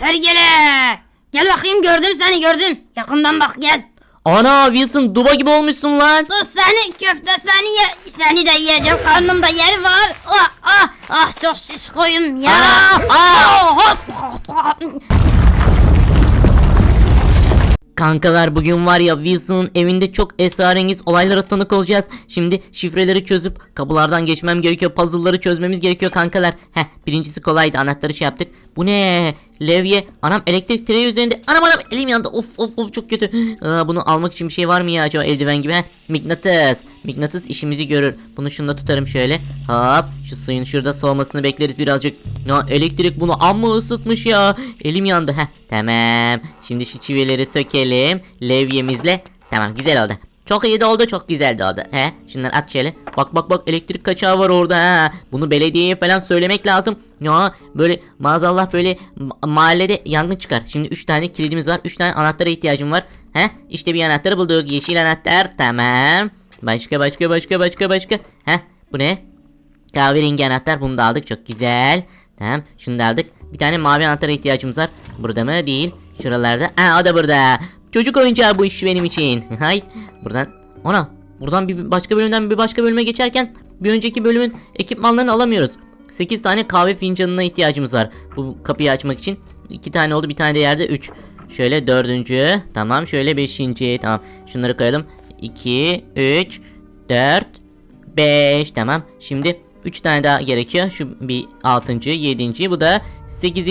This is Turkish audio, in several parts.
Hergele! Gel bakayım gördüm seni gördüm. Yakından bak gel. Ana Wilson duba gibi olmuşsun lan. Dur seni köfte seni ye. Seni de yiyeceğim karnımda yeri var. Ah ah ah çok şiş koyum ya. Aa. Ah, hop, hop, hop. Kankalar bugün var ya Wilson'ın evinde çok esrarengiz olaylara tanık olacağız. Şimdi şifreleri çözüp kapılardan geçmem gerekiyor. Puzzle'ları çözmemiz gerekiyor kankalar. Heh birincisi kolaydı anahtarı şey yaptık. Bu ne? Levye. Anam elektrik direği üzerinde. Anam anam elim yandı. Of of of çok kötü. Aa, bunu almak için bir şey var mı ya acaba eldiven gibi? Mıknatıs. Mıknatıs işimizi görür. Bunu şunda tutarım şöyle. Hop. Şu suyun şurada soğumasını bekleriz birazcık. Ya elektrik bunu amma ısıtmış ya. Elim yandı. Heh tamam. Şimdi şu çivileri sökelim. Levyemizle. Tamam güzel oldu. Çok iyi de oldu çok güzel de oldu. He şunları at şöyle. Bak bak bak elektrik kaçağı var orada ha. Bunu belediyeye falan söylemek lazım. Ya böyle maazallah böyle ma- mahallede yangın çıkar. Şimdi 3 tane kilidimiz var. 3 tane anahtara ihtiyacım var. He işte bir anahtarı bulduk. Yeşil anahtar tamam. Başka başka başka başka başka. He bu ne? Kahverengi anahtar bunu da aldık çok güzel. Tamam şunu da aldık. Bir tane mavi anahtara ihtiyacımız var. Burada mı? Değil. Şuralarda. Aa o da burada. Çocuk oyuncağı bu iş benim için. Hay. Buradan. Ona. Buradan bir başka bölümden bir başka bölüme geçerken bir önceki bölümün ekipmanlarını alamıyoruz. 8 tane kahve fincanına ihtiyacımız var. Bu kapıyı açmak için. 2 tane oldu bir tane de yerde 3. Şöyle dördüncü. Tamam şöyle beşinci. Tamam. Şunları koyalım. 2, 3, 4, 5 tamam. Şimdi 3 tane daha gerekiyor. Şu bir 6. 7. bu da 8.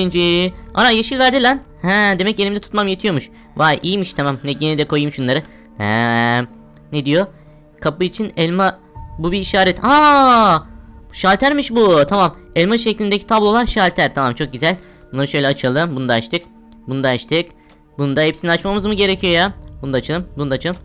Ana yeşil verdi lan. Ha demek elimde tutmam yetiyormuş. Vay iyiymiş tamam. Ne yine de koyayım şunları. Ha, ne diyor? Kapı için elma bu bir işaret. Aa! Şaltermiş bu. Tamam. Elma şeklindeki tablolar şalter. Tamam çok güzel. Bunu şöyle açalım. Bunu da açtık. Bunu da açtık. Bunu da hepsini açmamız mı gerekiyor ya? Bunu da açalım. Bunu da açalım.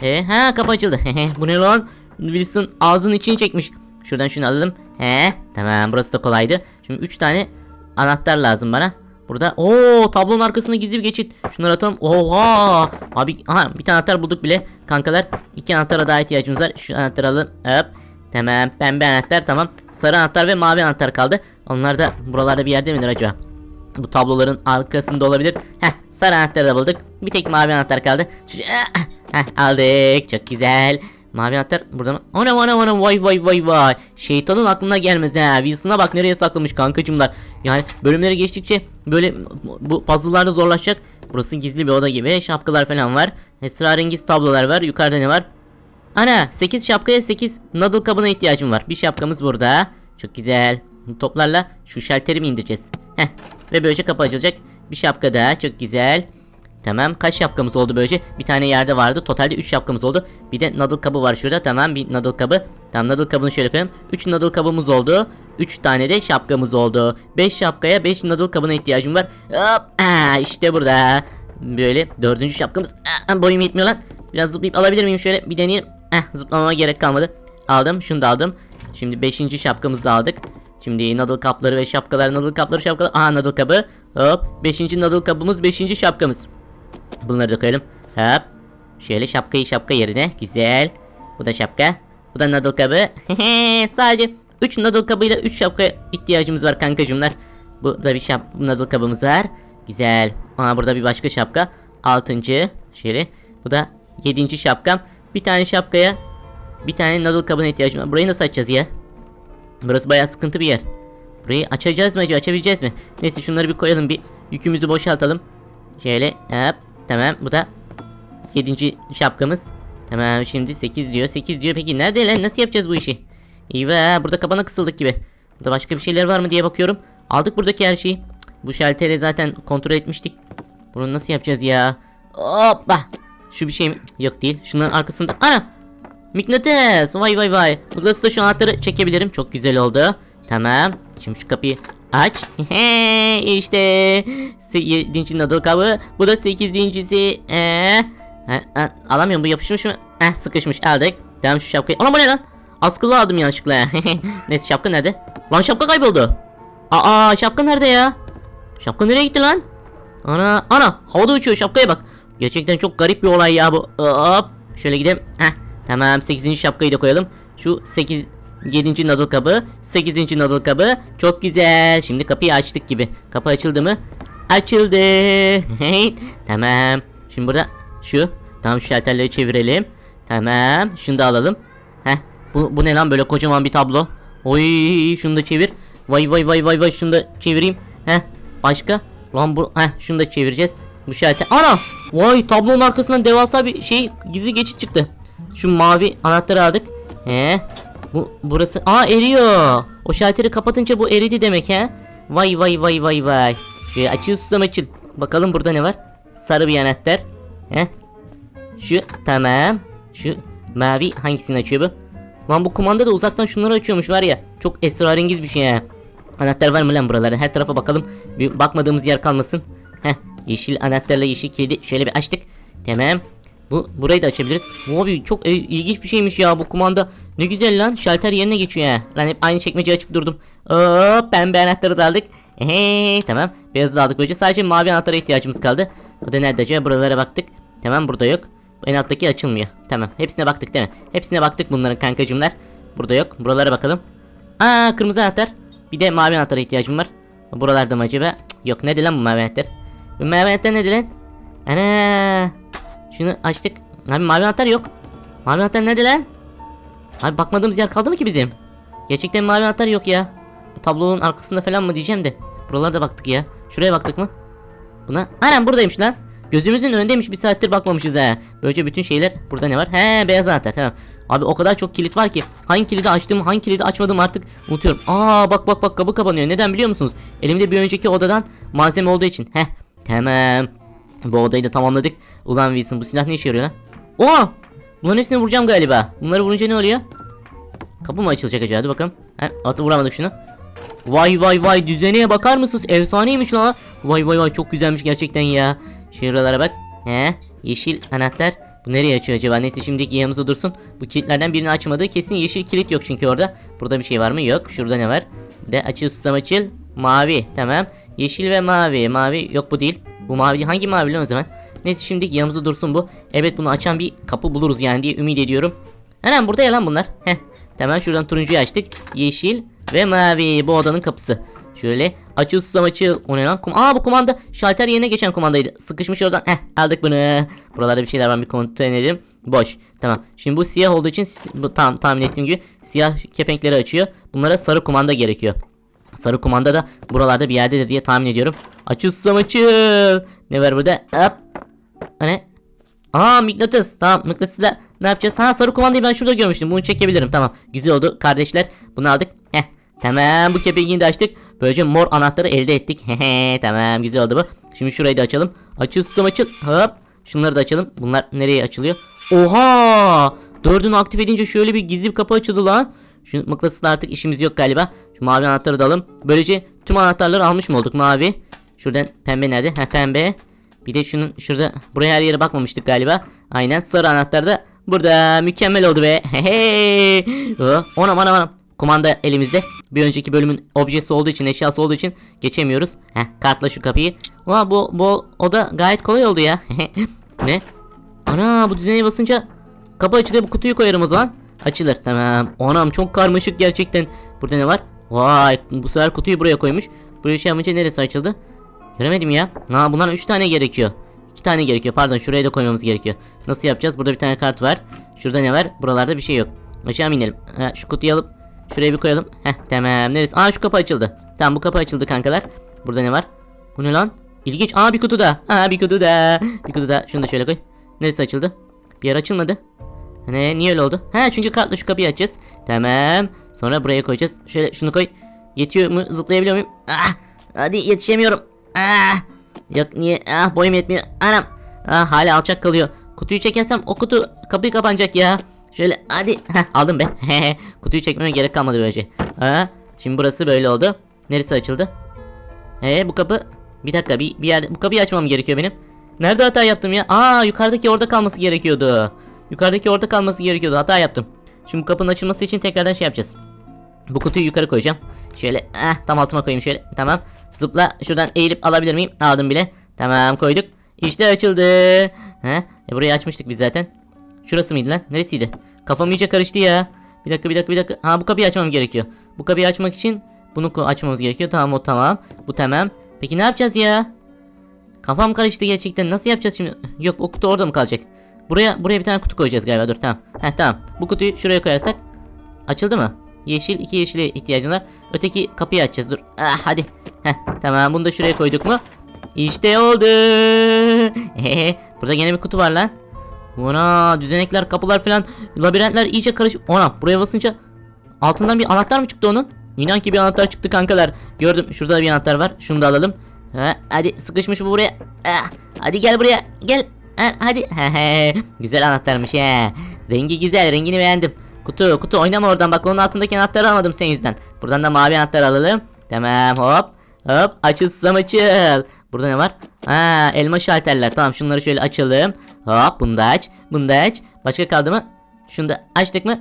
He, ha kapı açıldı. bu ne lan? Wilson ağzının içini çekmiş. Şuradan şunu alalım. He, tamam burası da kolaydı. Şimdi 3 tane anahtar lazım bana. Burada o tablonun arkasında gizli bir geçit. Şunları atalım. Oha! Abi aha bir tane anahtar bulduk bile. Kankalar iki anahtara daha ihtiyacımız var. Şu anahtarı alalım. Hop. Tamam pembe anahtar tamam. Sarı anahtar ve mavi anahtar kaldı. Onlar da buralarda bir yerde midir acaba? Bu tabloların arkasında olabilir. Heh sarı anahtarı da bulduk. Bir tek mavi anahtar kaldı. Şu, heh, aldık. Çok güzel. Mavi anahtar burada mı? Ana ana ana vay vay vay vay. Şeytanın aklına gelmez ha. Wilson'a bak nereye saklamış kankacımlar. Yani bölümlere geçtikçe böyle bu puzzle'larda zorlaşacak. Burası gizli bir oda gibi. Şapkalar falan var. Esrarengiz tablolar var. Yukarıda ne var? Ana 8 şapkaya 8 noodle kabına ihtiyacım var. Bir şapkamız burada. Çok güzel. Toplarla şu şalteri mi indireceğiz? Heh. Ve böylece kapı açılacak. Bir şapka daha. Çok güzel. Tamam kaç şapkamız oldu böylece? Bir tane yerde vardı. Totalde 3 şapkamız oldu. Bir de noodle kabı var şurada. Tamam bir noodle kabı. Tamam noodle kabını şöyle koyalım. 3 noodle kabımız oldu. 3 tane de şapkamız oldu. 5 şapkaya 5 noodle kabına ihtiyacım var. Hop. Aa, işte burada. Böyle dördüncü şapkamız. Aa, boyum yetmiyor lan. Biraz zıplayıp alabilir miyim şöyle bir deneyelim. Heh, zıplamama gerek kalmadı. Aldım şunu da aldım. Şimdi 5. şapkamızı da aldık. Şimdi noodle kapları ve şapkalar noodle kapları şapkalar. Aha noodle kabı. Hop 5. noodle kabımız 5. şapkamız. Bunları da koyalım. Hop. Şöyle şapkayı şapka yerine. Güzel. Bu da şapka. Bu da noodle kabı. Sadece 3 noodle kabıyla 3 şapka ihtiyacımız var kankacımlar. Bu da bir şap noodle kabımız var. Güzel. Aha burada bir başka şapka. 6. Şöyle. Bu da 7. şapkam. Bir tane şapkaya bir tane noodle kabına ihtiyacım var. Burayı nasıl açacağız ya? Burası bayağı sıkıntı bir yer. Burayı açacağız mı acaba? Açabileceğiz mi? Neyse şunları bir koyalım. Bir yükümüzü boşaltalım. Şöyle hop. Tamam bu da 7. şapkamız. Tamam şimdi 8 diyor. 8 diyor. Peki nerede lan? Nasıl yapacağız bu işi? Eyvah burada kabana kısıldık gibi. Burada başka bir şeyler var mı diye bakıyorum. Aldık buradaki her şeyi. Bu şalteri zaten kontrol etmiştik. Bunu nasıl yapacağız ya? Hoppa. Şu bir şey mi? Yok değil. Şunların arkasında. Ana! Mıknatıs. Vay vay vay. Burası da şu anahtarı çekebilirim. Çok güzel oldu. Tamam. Şimdi şu kapıyı aç. işte 7. noodle kabı. Bu da 8.si. Ee, alamıyorum bu yapışmış mı? Heh sıkışmış aldık. Tamam şu şapkayı. Ana bu ne lan? Askılı aldım yanlışlıkla. Neyse şapka nerede? Lan şapka kayboldu. Aa şapka nerede ya? Şapka nereye gitti lan? Ana ana havada uçuyor şapkaya bak. Gerçekten çok garip bir olay ya bu. Hop. Şöyle gidelim. Heh. Tamam 8. şapkayı da koyalım. Şu 8 7. noodle kabı, 8. noodle kabı. Çok güzel. Şimdi kapıyı açtık gibi. Kapı açıldı mı? açıldı. tamam. Şimdi burada şu. Tamam şu şalterleri çevirelim. Tamam. Şunu da alalım. Heh. Bu, bu ne lan böyle kocaman bir tablo. Oy şunu da çevir. Vay vay vay vay vay şunu da çevireyim. Heh. Başka? Lan bu heh şunu da çevireceğiz. Bu şalter. Ana! Vay tablonun arkasından devasa bir şey gizli geçit çıktı. Şu mavi anahtarı aldık. He. Bu burası aa eriyor. O şalteri kapatınca bu eridi demek he. Vay vay vay vay vay. Şöyle açıl susam açıl. Bakalım burada ne var? Sarı bir anahtar. He. Şu tamam. Şu mavi hangisini açıyor bu? Lan bu kumanda da uzaktan şunları açıyormuş var ya. Çok esrarengiz bir şey ha. Anahtar var mı lan buralarda? Her tarafa bakalım. Bir bakmadığımız yer kalmasın. Heh. Yeşil anahtarla yeşil kilidi şöyle bir açtık. Tamam. Bu burayı da açabiliriz. Abi çok e, ilginç bir şeymiş ya bu kumanda. Ne güzel lan. Şalter yerine geçiyor ha. Lan hep aynı çekmeceyi açıp durdum. Hop pembe anahtarı da aldık. Ehe tamam. Beyazı da aldık böylece. Sadece mavi anahtara ihtiyacımız kaldı. O da nerede acaba? Buralara baktık. Tamam burada yok. En alttaki açılmıyor. Tamam. Hepsine baktık değil mi? Hepsine baktık bunların kankacımlar. Burada yok. Buralara bakalım. Aa kırmızı anahtar. Bir de mavi anahtara ihtiyacım var. Buralarda mı acaba? Yok nedir lan bu mavi anahtar? Bu mavi anahtar nedir lan? Ana. Şunu açtık. Abi mavi anahtar yok. Mavi anahtar nedir lan? Abi bakmadığımız yer kaldı mı ki bizim? Gerçekten mavi anahtar yok ya. Bu tablonun arkasında falan mı diyeceğim de. Buralarda baktık ya. Şuraya baktık mı? Buna. Anam buradaymış lan. Gözümüzün önündeymiş bir saattir bakmamışız ha. Böylece bütün şeyler burada ne var? He beyaz anahtar tamam. Abi o kadar çok kilit var ki hangi kilidi açtım hangi kilidi açmadım artık unutuyorum. Aa bak bak bak kapı kapanıyor. Neden biliyor musunuz? Elimde bir önceki odadan malzeme olduğu için. Heh tamam. Bu odayı da tamamladık. Ulan Wilson bu silah ne işe yarıyor lan? Oo! Bunların hepsini vuracağım galiba. Bunları vurunca ne oluyor? Kapı mı açılacak acaba? Hadi bakalım. He, asıl vuramadık şunu. Vay vay vay düzeneye bakar mısınız? Efsaneymiş la. Vay vay vay çok güzelmiş gerçekten ya. Şuralara bak. He, yeşil anahtar. Bu nereye açıyor acaba? Neyse şimdilik yanımızda dursun. Bu kilitlerden birini açmadı. Kesin yeşil kilit yok çünkü orada. Burada bir şey var mı? Yok. Şurada ne var? Bir de açıl susam açıl. Mavi. Tamam. Yeşil ve mavi. Mavi yok bu değil. Bu mavi hangi mavi lan o zaman? Neyse şimdilik yanımızda dursun bu. Evet bunu açan bir kapı buluruz yani diye ümit ediyorum. Anam burada ya lan bunlar. Heh. Tamam şuradan turuncuyu açtık. Yeşil ve mavi bu odanın kapısı. Şöyle açıl susam açıl. O ne lan? Kum Aa bu kumanda şalter yerine geçen kumandaydı. Sıkışmış oradan. Heh aldık bunu. Buralarda bir şeyler var bir kontrol edelim. Boş. Tamam. Şimdi bu siyah olduğu için bu tam tahmin ettiğim gibi siyah kepenkleri açıyor. Bunlara sarı kumanda gerekiyor. Sarı kumanda da buralarda bir yerdedir diye tahmin ediyorum. Açıl susam açıl. Ne var burada? Hop. Ne? Aa mıknatıs. Tamam mıknatısla ne yapacağız? Ha sarı kumandayı ben şurada görmüştüm. Bunu çekebilirim. Tamam. Güzel oldu kardeşler. Bunu aldık. Heh. Tamam bu kepengi de açtık. Böylece mor anahtarı elde ettik. Hehe tamam güzel oldu bu. Şimdi şurayı da açalım. Açıl susam açıl. Hop. Şunları da açalım. Bunlar nereye açılıyor? Oha! Dördünü aktif edince şöyle bir gizli bir kapı açıldı lan. Şu mıknatısla artık işimiz yok galiba. Şu mavi anahtarı da alalım. Böylece tüm anahtarları almış mı olduk mavi? Şuradan pembe nerede? Ha pembe. Bir de şunun şurada buraya her yere bakmamıştık galiba. Aynen sarı anahtar da burada mükemmel oldu be. Hey. Oh, Onam onam onam. Kumanda elimizde. Bir önceki bölümün objesi olduğu için, eşyası olduğu için geçemiyoruz. Heh, kartla şu kapıyı. Oha bu bu o da gayet kolay oldu ya. ne? Ana bu düzeneye basınca kapı açılıyor. Bu kutuyu koyarım o zaman. Açılır. Tamam. Anam çok karmaşık gerçekten. Burada ne var? Vay bu sefer kutuyu buraya koymuş. Buraya şey yapınca neresi açıldı? Göremedim ya. Ha bunlar 3 tane gerekiyor. 2 tane gerekiyor. Pardon şuraya da koymamız gerekiyor. Nasıl yapacağız? Burada bir tane kart var. Şurada ne var? Buralarda bir şey yok. Aşağı inelim? Ha, şu kutuyu alıp şuraya bir koyalım. Heh tamam. Neresi? Aa şu kapı açıldı. Tamam bu kapı açıldı kankalar. Burada ne var? Bu ne lan? İlginç. Aa bir kutu da. Aa bir kutu da. Bir kutu da. Şunu da şöyle koy. Neresi açıldı? Bir yer açılmadı. Ne niye öyle oldu? Ha çünkü kartla şu kapıyı açacağız. Tamam. Sonra buraya koyacağız. Şöyle şunu koy. Yetiyor mu? Zıplayabiliyor muyum? Ah! Hadi yetişemiyorum. Ah! Yok niye? Ah boyum yetmiyor. Anam. Ah hala alçak kalıyor. Kutuyu çekersem o kutu kapıyı kapanacak ya. Şöyle hadi. Heh, aldım be. Kutuyu çekmeme gerek kalmadı böylece. Ha, şimdi burası böyle oldu. Neresi açıldı? Ee bu kapı. Bir dakika bir, bir yer bu kapıyı açmam gerekiyor benim. Nerede hata yaptım ya? Aa yukarıdaki orada kalması gerekiyordu. Yukarıdaki orada kalması gerekiyordu. Hata yaptım. Şimdi bu kapının açılması için tekrardan şey yapacağız. Bu kutuyu yukarı koyacağım. Şöyle eh tam altıma koyayım şöyle. Tamam. Zıpla şuradan eğilip alabilir miyim? Aldım bile. Tamam koyduk. İşte açıldı. He? E burayı açmıştık biz zaten. Şurası mıydı lan? Neresiydi? Kafam iyice karıştı ya. Bir dakika bir dakika bir dakika. Ha bu kapıyı açmam gerekiyor. Bu kapıyı açmak için bunu açmamız gerekiyor. Tamam o tamam. Bu tamam. Peki ne yapacağız ya? Kafam karıştı gerçekten. Nasıl yapacağız şimdi? Yok o kutu orada mı kalacak? Buraya buraya bir tane kutu koyacağız galiba. Dur tamam. Heh tamam. Bu kutuyu şuraya koyarsak açıldı mı? Yeşil iki yeşile ihtiyacım var. Öteki kapıyı açacağız. Dur. Ah hadi. Heh tamam bunu da şuraya koyduk mu? İşte oldu. Burada yine bir kutu var lan. Ona düzenekler, kapılar falan, labirentler iyice karışık. Ona buraya basınca altından bir anahtar mı çıktı onun? İnan ki bir anahtar çıktı kankalar. Gördüm şurada da bir anahtar var. Şunu da alalım. Ha, hadi sıkışmış bu buraya. Ah, hadi gel buraya. Gel. Ha, hadi. güzel anahtarmış he. Rengi güzel. Rengini beğendim. Kutu kutu oynama oradan bak onun altındaki anahtarı almadım senin yüzünden. Buradan da mavi anahtar alalım. Tamam hop. Hop açılsam açıl. Burada ne var? Ha elma şalterler. Tamam şunları şöyle açalım. Hop bunu da aç. Bunu da aç. Başka kaldı mı? Şunu da açtık mı?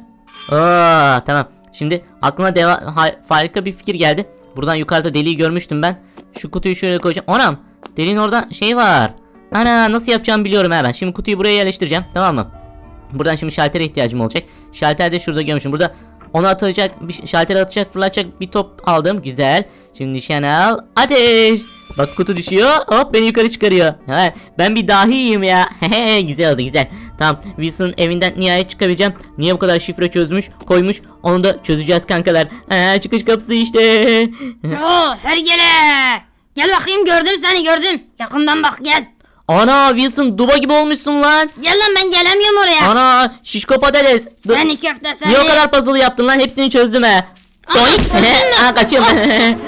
Oo tamam. Şimdi aklıma deva ha- harika bir fikir geldi. Buradan yukarıda deliği görmüştüm ben. Şu kutuyu şöyle koyacağım. Anam deliğin orada şey var. Ana nasıl yapacağımı biliyorum hemen. Şimdi kutuyu buraya yerleştireceğim. Tamam mı? Buradan şimdi şaltere ihtiyacım olacak. Şalter de şurada görmüşüm. Burada onu atacak, bir şaltere atacak, fırlatacak bir top aldım. Güzel. Şimdi nişan al. Ateş. Bak kutu düşüyor. Hop beni yukarı çıkarıyor. Ha, ben bir dahiyim ya. Güzel oldu güzel. Tamam Wilson'ın evinden nihayet çıkabileceğim. Niye bu kadar şifre çözmüş, koymuş. Onu da çözeceğiz kankalar. Ha, çıkış kapısı işte. Oo hergele. Gel bakayım gördüm seni gördüm. Yakından bak gel. Ana Wilson duba gibi olmuşsun lan. Gel lan ben gelemiyorum oraya. Ana şişko patates. Dur. Seni köfte seni. Niye o kadar puzzle yaptın lan? Hepsini çözdüm he. Doink. Aa kaçıyorum.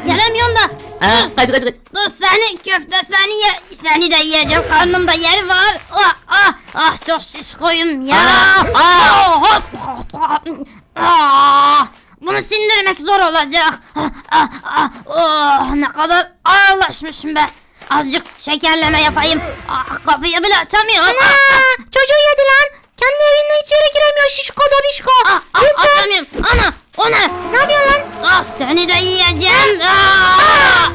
Gelemiyorum da. Aa, kaç kaç kaç. Dur seni köfte seni ye, seni de yiyeceğim karnımda yer var. Ah ah ah çok şişkoyum ya. Aa, aa. Oh, hop, hop, ah, bunu sindirmek zor olacak. Ah, ah, ah, oh, ne kadar ağırlaşmışım be. Azıcık şekerleme yapayım. Ah, kapıyı bile açamıyorum. Ana Çocuğu yedi lan. Kendi evinde içeri giremiyor şişko da bişko. Ah, ah, açamıyorum. Ana o ne? Ne yapıyorsun lan? Ah seni de yiyeceğim. Ah,